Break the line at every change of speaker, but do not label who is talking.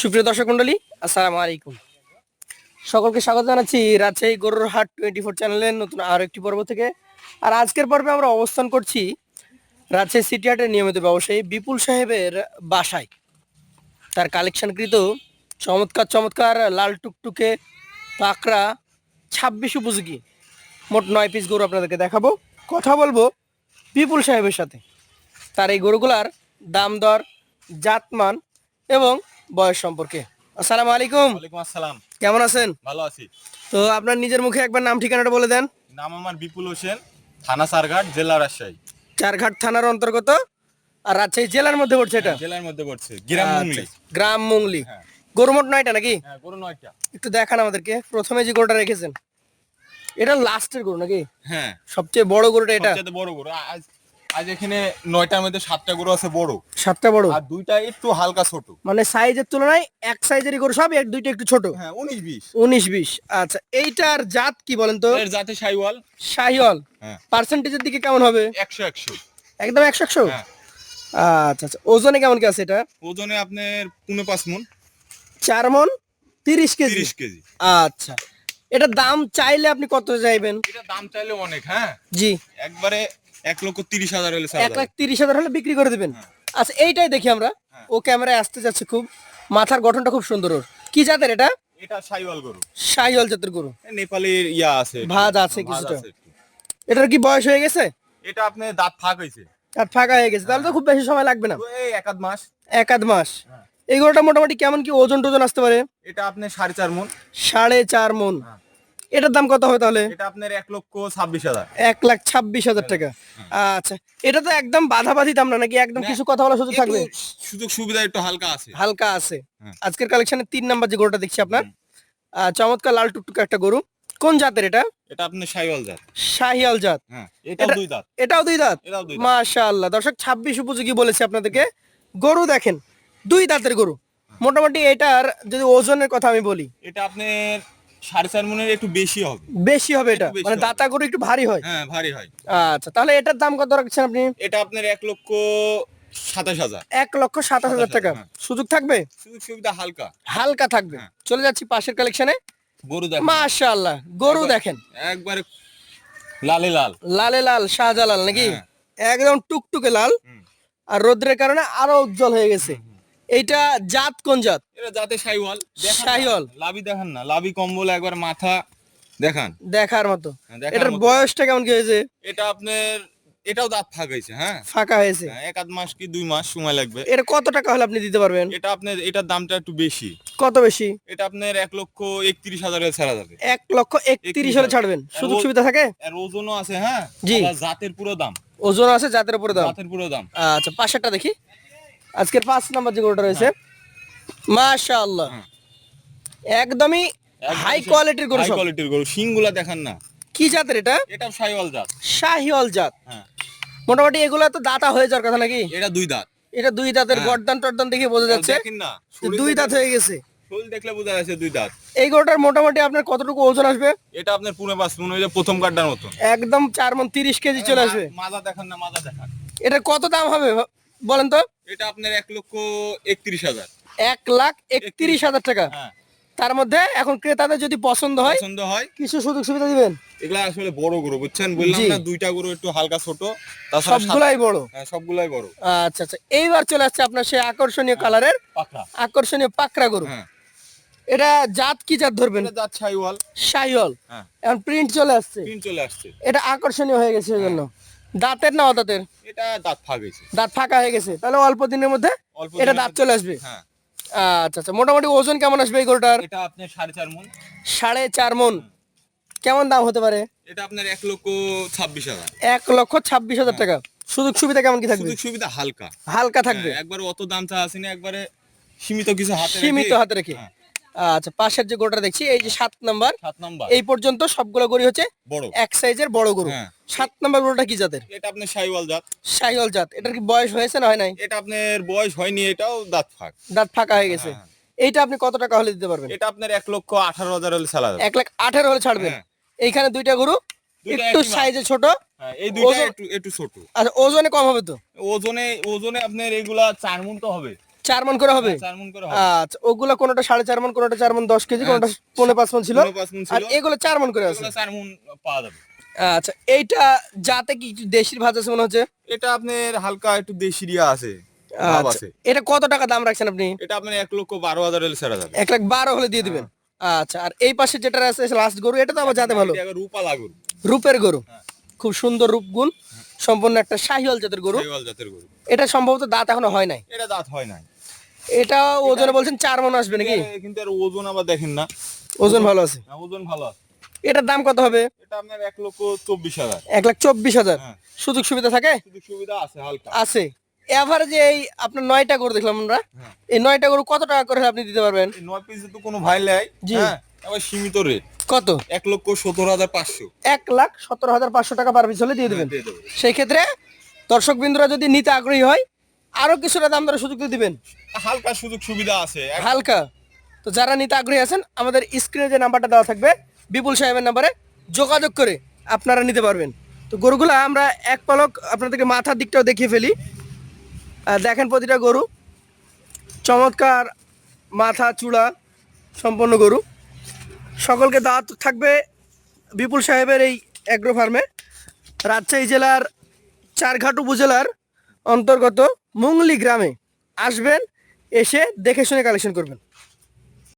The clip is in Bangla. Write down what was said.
সুপ্রিয় দর্শক মন্ডলী, আসসালামু আলাইকুম। সকলকে স্বাগত জানাচ্ছি রাজশাহী গরুর হাট টোয়েন্টি ফোর চ্যানেলের নতুন আরও একটি পর্ব থেকে। আর আজকের পর্বে আমরা অবস্থান করছি রাজশাহী সিটি হাটের নিয়মিত ব্যবসায়ী বিপুল সাহেবের বাসায়। তার কালেকশনকৃত চমৎকার চমৎকার লাল টুকটুকে পাকড়া ছাব্বিশ উপযোগী। মোট নয় পিস গরু আপনাদেরকে দেখাবো। কথা বলব বিপুল সাহেবের সাথে। তার এই গরুগুলার দাম দর, জাতমান এবং বয়স সম্পর্কে। আসসালামু আলাইকুম।
ওয়ালাইকুম আসসালাম।
কেমন আছেন?
ভালো আছি।
তো আপনার নিজের মুখে একবার নাম ঠিকানাটা বলে দেন।
নাম আমার বিপুল হোসেন থানা সারঘাট জেলা রাজশাহী।
চারঘাট থানার অন্তর্গত। আর রাজশাহী জেলার মধ্যে পড়ছে এটা?
জেলার মধ্যে পড়ছে। গ্রাম
আচ্ছা,
মুংলি
গ্রাম মুংলি
হ্যাঁ।
গরু মোট নয়টা নাকি?
হ্যাঁ গরু নয়টা।
একটু দেখান আমাদেরকে। প্রথমে যে গরুটা রেখেছেন এটা লাস্টের গরু নাকি?
হ্যাঁ।
সবচেয়ে বড় গরুটা এটা?
সবচেয়ে বড় গরু। আজ আজ এখানে নয়টার মধ্যে সাতটা গরু আছে বড়।
সাতটা বড়?
আর দুইটা একটু হালকা ছোট।
মানে সাইজের তুলনায় এক সাইজেরই গরু সব এক দুইটা একটু ছোট?
হ্যাঁ উনিশ বিশ।
উনিশ বিশ আচ্ছা। এইটার জাত কি বলেন তো?
এর জাতে সাইওয়াল।
শাহিওয়াল
হ্যাঁ।
পার্সেন্টেজের দিকে কেমন হবে?
একশো একশো।
একদম একশো একশো?
হ্যাঁ।
আচ্ছা আচ্ছা। ওজনে কেমন কি আছে এটা?
ওজনে আপনার পুনে পাঁচ মন।
চার মন তিরিশ কেজি?
তিরিশ কেজি।
আচ্ছা। এটার দাম চাইলে আপনি কত চাইবেন?
এটা দাম চাইলে অনেক হ্যাঁ?
জি।
একবারে এক লক্ষ তিরিশ হাজার হলে
এক লাখ তিরিশ হাজার হলে বিক্রি করে দেবেন। আচ্ছা এইটাই দেখি আমরা।
হ্যাঁ।
ও ক্যামেরায় আসতে যাচ্ছে খুব। মাথার গঠনটা খুব সুন্দর ওর। কি জাতের এটা?
এটা সাইওয়াল গরু।
শাহিওয়াল জাতের গরু।
নেপালের ইয়া আছে।
ভাঁজ আছে কিছুটা। এটার কি বয়স হয়ে গেছে?
এটা আপনার দাঁত ফাঁক হয়েছে।
আর ফাঁকা হয়ে গেছে। তাহলে তো খুব বেশি সময় লাগবে না।
এই এক আধ মাস।
এক আধ মাস।
হ্যাঁ।
এই গরুটা মোটামুটি কেমন কি ওজন টোজন আসতে পারে?
এটা আপনার সাড়ে চার মন।
সাড়ে চার মন।
হ্যাঁ।
এটার দাম কত হয় তাহলে?
এটা আপনার এক লক্ষ ছাব্বিশ হাজার।
এক লাখ ছাব্বিশ হাজার টাকা। আচ্ছা এটা তো একদম বাধাবাধি দাম না নাকি? একদম কিছু কথা বলার সুযোগ থাকবে?
সুযোগ সুবিধা একটু হালকা আছে।
হালকা আছে।
হ্যাঁ।
আজকের কালেকশনের তিন নাম্বার যে গরুটা দেখছি আপনার চমৎকার লাল টুকটুকে একটা গরু। কোন জাতের এটা?
এটা আপনার সাইওয়াল জাত।
শাহিয়াল জাত।
হ্যাঁ
এটা-
দুই দাঁত।
এটাও দুই দাঁত?
এটাও দুই দাঁত।
মাশাআল্লাহ। দর্শক ছাব্বিশ উপযোগী বলেছি আপনাদেরকে। গরু দেখেন দুই দাঁতের গরু। মোটামুটি এটার যদি ওজনের কথা আমি বলি।
এটা আপনার সাড়ে চার মনের একটু বেশি হবে।
বেশি হবে এটা? মানে দাতা গরু একটু ভারী হয়?
হ্যাঁ ভারী হয়।
আচ্ছা তাহলে এটার দাম কত রাখছেন আপনি?
এটা আপনার এক লক্ষ সাতাশ হাজার।
এক লক্ষ সাতাশ হাজার টাকা।
হ্যাঁ।
সুযোগ থাকবে?
সুযোগ সুবিধা হালকা।
হালকা থাকবে।
হ্যাঁ।
চলে যাচ্ছি পাশের কালেকশনে
গরু দেখ
মাশাআল্লাহ গরু দেখেন।
একবারে লালে লাল।
লালে লাল শাহজালাল নাকি?
হ্যাঁ।
একদম টুকটুকে লাল। আর রোদ্রের কারণে আরও উজ্জ্বল হয়ে গেছে। এইটা জাত কোন জাত?
এটা দেখান না।
শাহিওয়াল।
লাভি দেখান না লাভি কম্বল একবার মাথা দেখান।
দেখার মতো।
হ্যাঁ,
এটার বয়সটা কেমন কি হয়েছে?
এটা আপনার এটাও দাঁত ফাঁক হয়েছে হ্যাঁ।
ফাঁকা হয়েছে?
হ্যাঁ, এক আধ মাস কি দুই মাস সময় লাগবে।
এটা কত টাকা হলে আপনি দিতে পারবেন?
এটা আপনার এটার দামটা একটু বেশি।
কত বেশি?
এটা আপনার এক লক্ষ একত্রিশ হাজারে ছাড়া যাবে।
এক লক্ষ একত্রিশ হলে ছাড়বেন। সুযোগ সুবিধা থাকে?
আর ওজনও আছে হ্যাঁ?
জি।
জাতের পুরো দাম।
ওজন আছে জাতের উপরে দাম?
জাতের পুরো দাম।
আচ্ছা পাশেরটা দেখি। আজকের পাঁচ নাম্বার যে গরুটা রয়েছে মাশাআল্লাহ।
হ্যাঁ।
একদমই হাই কোয়ালিটির গরু
হাই কোয়ালিটির গরু। শিংগুলা দেখান না।
কি জাতের এটা?
এটা সাইওয়াল জাত।
শাহিওয়াল জাত।
হ্যাঁ।
মোটামুটি এগুলা তো দাতা হয়ে যাওয়ার কথা নাকি?
এটা দুই দাঁত।
এটা দুই দাঁতের
হ্যাঁ।
গর্দান টর্দান দেখে বোঝা যাচ্ছে। দুই দাঁত হয়ে গেছে।
শরীর দেখলে বোঝা যাচ্ছে দুই দাঁত।
এই গরুটার মোটামুটি আপনার কতটুকু ওজন আসবে?
এটা আপনার পুনে পাঁচ মনে হইলে প্রথম কার্ডার মতন।
একদম চার মন তিরিশ কেজি চলে আসবে।
মাজা দেখান না মাজা দেখান।
এটা কত দাম হবে? বলেন তো?
এটা আপনার এক লক্ষ একত্রিশ হাজার।
এক লাখ একত্রিশ হাজার টাকা।
হ্যাঁ।
তার মধ্যে এখন ক্রেতাদের যদি পছন্দ হয়
পছন্দ হয়।
কিছু সুযোগ সুবিধা দিবেন?
এগুলা আসলে বড় গরু বুঝছেন? বললাম না দুইটা গরু একটু হালকা ছোট তাছাড়া
সবগুলাই বড়?
হ্যাঁ, সবগুলাই বড়।
আচ্ছা আচ্ছা। এইবার চলে আসছে আপনার সেই আকর্ষণীয় কালারের
পাকড়া।
আকর্ষণীয় পাকড়া গরু।
হ্যাঁ।
এটা জাত কি জাত ধরবেন?
এটা জাত সাইওয়াল।
শাহিওয়াল
হ্যাঁ।
এখন প্রিন্ট চলে আসছে।
পিন চলে আসছে।
এটা আকর্ষণীয় হয়ে গেছে জন্য দাঁতের না অদাঁতের?
এটা দাঁত ফাঁক হয়েছে।
দাঁত ফাঁকা হয়ে গেছে। তাহলে অল্প দিনের মধ্যে এটা দাঁত চলে আসবে?
হ্যাঁ।
আচ্ছা আচ্ছা মোটামুটি ওজন কেমন আসবে এই গরুটার?
এটা আপনার সাড়ে চার মন।
সাড়ে চার মন। কেমন দাম হতে পারে?
এটা আপনার এক লক্ষ ছাব্বিশ হাজার।
এক লক্ষ ছাব্বিশ হাজার টাকা। সুযোগ সুবিধা কেমন কি থাকবে?
সুযোগ সুবিধা হালকা।
হালকা থাকবে?
হ্যাঁ, একবার অত দাম চা আসেনি একবারে সীমিত কিছু হাতে
সীমিত হাতে রেখে।
হ্যাঁ,
আচ্ছা পাশের যে গরুটা দেখছি এই যে সাত নাম্বার
সাত নাম্বার।
এই পর্যন্ত সবগুলো গরু হচ্ছে
বড়।
এক সাইজের বড় গরু।
হ্যাঁ।
সাত নাম্বার গরুটা কি জাতের?
এটা আপনার সাইওয়াল জাত।
শাহিওয়াল জাত। এটার কি বয়স হয়েছে না হয় নাই?
এটা আপনার বয়স হয়নি এটাও দাঁত ফাঁক।
দাঁত ফাঁকা হয়ে গেছে।
হ্যাঁ।
এইটা আপনি কত টাকা হলে দিতে পারবেন?
এটা আপনার এক লক্ষ আঠারো হাজার হলে যাবে।
এক লাখ আঠারো হলে ছাড়বেন?
হ্যাঁ।
এইখানে দুইটা গরু একটু সাইজে ছোট।
হ্যাঁ, এই দুইটা একটু একটু ছোট।
আচ্ছা ওজনে কম হবে তো?
ওজনে ওজনে আপনার এগুলা চার মন তো হবে।
চার মন করে হবে? আচ্ছা ওগুলো কোনটা সাড়ে চার মন কোনোটা চার মন দশ কেজি কোনোটা পনেরো পাঁচ মন ছিল। আর এগুলো চার মন করে আছে।
চার মন পাওয়া যাবে।
আচ্ছা এইটা যাতে কি দেশির ভাজ আছে মনে হচ্ছে?
এটা আপনার হালকা একটু রিয়া আছে
আচ্ছা এটা কত টাকা দাম রাখছেন আপনি?
এটা আপনার এক লক্ষ বারো হাজার ছেড়া যাবে।
এক লাখ বারো হলে দিয়ে দিবেন। আচ্ছা আর এই পাশে যেটা আছে লাস্ট গরু এটা তো আবার যাতে ভালো। রূপের গরু। খুব সুন্দর রূপগুণ সম্পূর্ণ একটা শাহিওয়াল জাতের গরু।
জাতের গরু।
এটা সম্ভবত দাঁত এখনও হয় নাই।
এটা দাঁত হয় নাই।
এটা ওজনে বলছেন চার মন আসবে নাকি?
কিন্তু আর ওজন আবার দেখেন না।
ওজন ভালো আছে।
হ্যাঁ, ওজন ভালো আছে।
এটার দাম কত হবে?
এটা আপনার এক লক্ষ চব্বিশ হাজার।
এক লাখ চব্বিশ হাজার।
হ্যাঁ।
সুযোগ সুবিধা থাকে?
সুযোগ সুবিধা আছে হালকা।
আছে। এভারেজে এই আপনার নয়টা গরু দেখলাম আমরা।
হ্যাঁ।
এই নয়টা গরু কত টাকা করে আপনি দিতে পারবেন?
নয় পিসে তো কোনো ভাই লাই
জি।
হ্যাঁ আবার সীমিত রেট
কত?
এক লক্ষ সত্তর হাজার পাঁচশো।
এক লাখ সতেরো হাজার পাঁচশো টাকা পার পিস হলে দিয়ে দেবেন। সেই ক্ষেত্রে দর্শক বিন্দুরা যদি নিতে আগ্রহী হয় আরও কিছুটা দাম দরের সুযোগ দিবেন।
হালকা সুযোগ সুবিধা আছে।
হালকা। তো যারা নিতে আগ্রহী আছেন আমাদের স্ক্রিনে যে নাম্বারটা দেওয়া থাকবে বিপুল সাহেবের নাম্বারে যোগাযোগ করে আপনারা নিতে পারবেন। তো গরুগুলো আমরা এক পলক আপনাদেরকে মাথার দিকটাও দেখিয়ে ফেলি। দেখেন প্রতিটা গরু। চমৎকার মাথা, চূড়া, সম্পন্ন গরু। সকলকে দাওয়াত থাকবে বিপুল সাহেবের এই অ্যাগ্রো ফার্মে রাজশাহী জেলার চারঘাট উপজেলার অন্তর্গত মুংলি গ্রামে আসবেন, এসে দেখে শুনে কালেকশন করবেন।